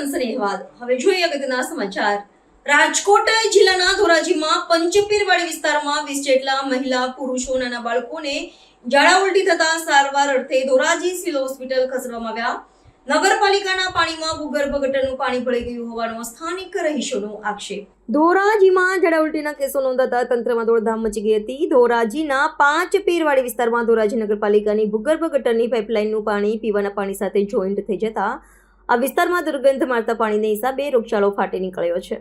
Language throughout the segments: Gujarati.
અહેવાલ હવે જોઈએ અગત્યના સમાચાર. રાજકોટ જિલ્લાના ધોરાજીમાં પંચપીરવાડી વિસ્તારમાં વીસ જેટલા મહિલા, પુરુષો, નાના બાળકોને ઝાડા ઉલટી થતા સારવાર અર્થે ધોરાજી સિવિલ હોસ્પિટલ ખસેડવામાં આવ્યા. નગરપાલિકાના પાણીમાં ભૂગર્ભ ગટરનું પાણી ભળી ગયું હોવાનો સ્થાનિક રહીશોનો આક્ષેપ. ધોરાજીમાં ઝાડા ઉલટીના કેસો નોંધાતા તંત્રમાં દોડધામ મચી ગઈ હતી. ધોરાજીના પાંચ પીરવાડી વિસ્તારમાં ધોરાજી નગરપાલિકાની ભૂગર્ભ ગટરની પાઇપલાઇનનું પાણી પીવાના પાણી સાથે જોઈન્ટ થઈ જતા આ વિસ્તારમાં દુર્ગંધ મારતા પાણીને હિસાબે રોગચાળો ફાટી નીકળ્યો છે.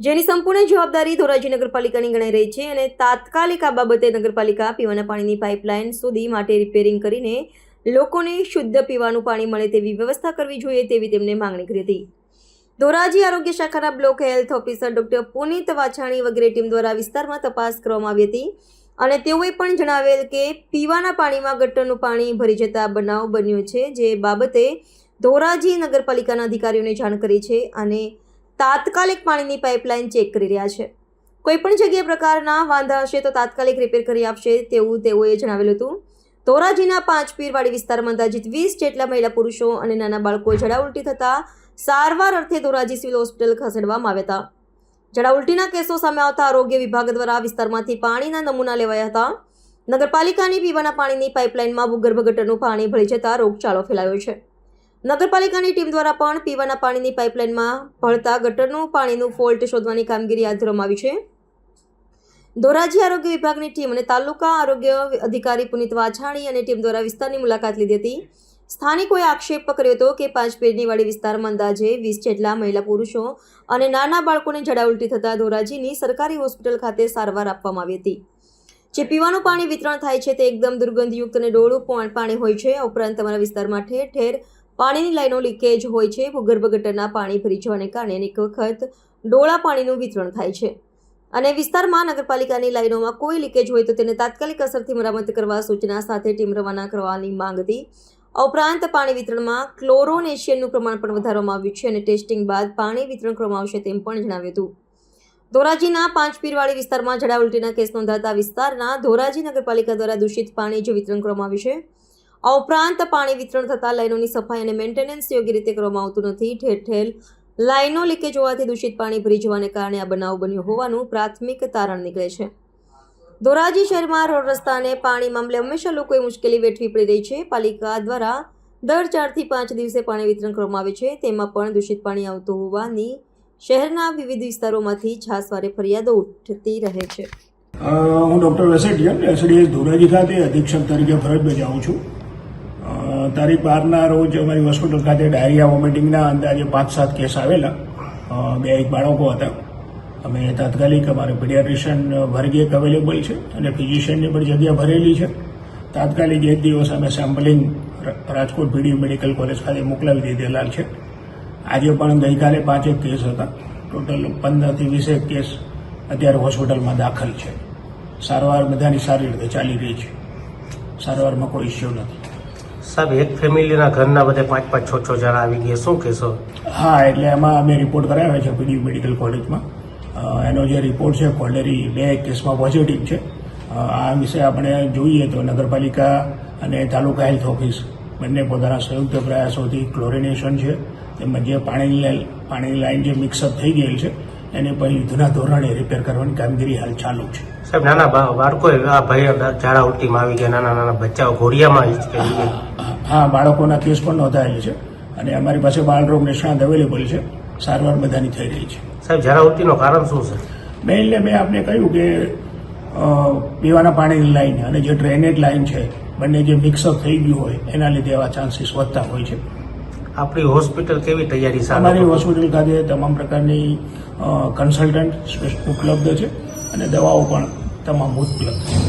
જેની સંપૂર્ણ જવાબદારી ધોરાજી નગરપાલિકાની ગણાઈ રહી છે અને તાત્કાલિક આ બાબતે નગરપાલિકા પીવાના પાણીની પાઇપલાઇન સુધી માટે રિપેરિંગ કરીને લોકોને શુદ્ધ પીવાનું પાણી મળે તેવી વ્યવસ્થા કરવી જોઈએ તેવી તેમને માંગણી કરી હતી. ધોરાજી આરોગ્ય શાખાના block health officer doctor Punit Vachhani વગેરે ટીમ દ્વારા વિસ્તારમાં તપાસ કરવામાં આવી હતી અને તેઓએ પણ જણાવેલ કે પીવાના પાણીમાં ગટરનું પાણી ભરી જતા બનાવ બન્યો છે, જે બાબતે ધોરાજી નગરપાલિકાના અધિકારીઓને જાણ કરી છે અને તાત્કાલિક પાણીની પાઇપલાઇન ચેક કરી રહ્યા છે. કોઈપણ જગ્યાએ પ્રકારના વાંધા હશે તો તાત્કાલિક રિપેર કરી આપશે તેવું તેઓએ જણાવેલું હતું. ધોરાજીના પાંચ પીરવાડી વિસ્તારમાં અંદાજિત વીસ જેટલા મહિલા પુરુષો અને નાના બાળકો જડા ઉલટી થતાં સારવાર અર્થે ધોરાજી સિવિલ હોસ્પિટલ ખસેડવામાં આવ્યા હતા. જડા ઉલટીના કેસો સામે આવતા આરોગ્ય વિભાગ દ્વારા વિસ્તારમાંથી પાણીના નમૂના લેવાયા હતા. નગરપાલિકાની પીવાના પાણીની પાઇપલાઇનમાં ભૂગર્ભ ગટરનું પાણી ભળી જતા રોગચાળો ફેલાયો છે. નગરપાલિકાની ટીમ દ્વારા પણ પીવાના પાણીની પાઇપલાઇનમાં ભળતા ગટરનું પાણીનું ફોલ્ટ શોધવાની કામગીરી હાથ ધરવામાં આવી છે. ધોરાજી આરોગ્ય વિભાગની ટીમ અને તાલુકા આરોગ્ય અધિકારી પુનિત વાછાણી અને ટીમ દ્વારા વિસ્તારની મુલાકાત લીધી હતી. સ્થાનિકોએ આક્ષેપ કર્યો હતો કે પાંચ વાડી વિસ્તારમાં અંદાજે વીસ જેટલા મહિલા પુરુષો અને નાના બાળકોને ઝડા ઉલટી થતાં ધોરાજીની સરકારી હોસ્પિટલ ખાતે સારવાર આપવામાં આવી હતી. જે પીવાનું પાણી વિતરણ થાય છે તે એકદમ દુર્ગંધયુક્ત અને ડોળું પાણી હોય છે. ઉપરાંત તમારા વિસ્તારમાં ઠેર ઠેર પાણીની લાઈનો લીકેજ હોય છે, ભૂગર્ભ ગટરના પાણી ભરી જવાને કારણે અનેક વખત ડોળા પાણીનું વિતરણ થાય છે. અને વિસ્તારમાં નગરપાલિકાની લાઈનોમાં કોઈ લીકેજ હોય તો તેને તાત્કાલિક અસરથી મરામત કરવા સૂચના સાથે ટીમ રવાના કરવાની માંગ હતી. ઉપરાંત પાણી વિતરણમાં ક્લોરોનેશિયનનું પ્રમાણ પણ વધારવામાં આવ્યું છે અને ટેસ્ટિંગ બાદ પાણી વિતરણ કરવામાં આવશે તેમ પણ જણાવ્યું હતું. ધોરાજીના પાંચ પીરવાડી વિસ્તારમાં જડા ઉલટીના કેસ નોંધાતા વિસ્તારના ધોરાજી નગરપાલિકા દ્વારા દૂષિત પાણી જે વિતરણ કરવામાં આવ્યું છે આ ઉપરાંત પાણી વિતરણ થતાં લાઈનોની સફાઈ અને મેન્ટેનન્સ યોગ્ય રીતે કરવામાં આવતું નથી. ઠેર ઠેર લાઇનો લીકેજ હોવાથી દૂષિત પાણી ભરી જવાને કારણે આ બનાવ બન્યો હોવાનું પ્રાથમિક તારણ નીકળે છે. ધોરાજી શહેરમાં રોડ રસ્તાને પાણી મામલે હંમેશા લોકોએ મુશ્કેલી વેઠવી પડી રહી છે. પાલિકા દ્વારા દર ચારથી પાંચ દિવસે પાણી વિતરણ કરવામાં આવે છે. તેમાં પણ દૂષિત પાણી આવતું હોવાની શહેરના વિવિધ વિસ્તારોમાંથી છાસવારે ફરિયાદો ઉઠતી રહે છે. હું ડૉક્ટર વેસેટિયન એસડીએસ ધોરાજી ખાતે અધિક્ષક તરીકે ફરજ બજાવું છું. તારીખ બારના રોજ અમારી હોસ્પિટલ ખાતે ડાયરિયા વોમિટિંગના અંદાજે પાંચ સાત કેસ આવેલા. બે એક બાળકો હતા. અમે તાત્કાલિક અમારે પીડિયાટ્રિશિયન વર્ગ અવેલેબલ છે અને ફિઝિશિયનની પણ જગ્યા ભરેલી છે. તાત્કાલિક એક દિવસ અમે sampling Rajkot P D medical college ખાતે મોકલાવી દીધેલા છે. આજે પણ ગઈકાલે પાંચેક કેસ હતા. ટોટલ પંદરથી વીસેક કેસ અત્યારે હોસ્પિટલમાં દાખલ છે. સારવાર બધાની સારી રીતે ચાલી રહી છે. સારવારમાં કોઈ ઇસ્યુ નથી. સાહેબ, એક ફેમિલીના ઘરના બધે પાંચ પાંચ છ છ જણા આવી ગયા. શું કહેશો? હા, એટલે એમાં અમે રિપોર્ટ કરાવ્યા છે પીડી મેડિકલ કોલેજમાં એનો જે રિપોર્ટ છે કોલેરી બે કેસમાં પોઝિટિવ છે. આ વિશે આપણે જોઈએ તો નગરપાલિકા અને તાલુકા હેલ્થ ઓફિસ બંને પોતાના સંયુક્ત પ્રયાસોથી ક્લોરિનેશન છે. તેમજ જે પાણીની પાણીની લાઈન જે મિક્સઅપ થઈ ગયેલ છે એને પણ યુદ્ધના ધોરણે રિપેર કરવાની કામગીરી હાલ ચાલુ છે. સાહેબ નાના બાળકો આ ભાઈ ઝાડા ઉલટીમાં આવી ગયા નાના નાના બચ્ચાઓ ઘોડિયામાં હા બાળકોના કેસ પણ નોંધાયેલ છે અને અમારી પાસે બાળરોગ નિષ્ણાંત અવેલેબલ છે. સારવાર બધાની થઈ રહી છે. સાહેબ ઝાડા ઉલટીનું કારણ શું છે? મેઇનલી મેં આપને કહ્યું કે પીવાના પાણીની લાઈન અને જે ડ્રેનેજ લાઈન છે બંને જે મિક્સઅપ થઈ ગયું હોય એના લીધે એવા ચાન્સીસ વધતા હોય છે. આપણી હોસ્પિટલ કેવી તૈયારી અમારી હોસ્પિટલ ખાતે તમામ પ્રકારની કન્સલ્ટન્ટ ઉપલબ્ધ છે અને દવાઓ પણ તમામ ઉપલબ્ધ છે.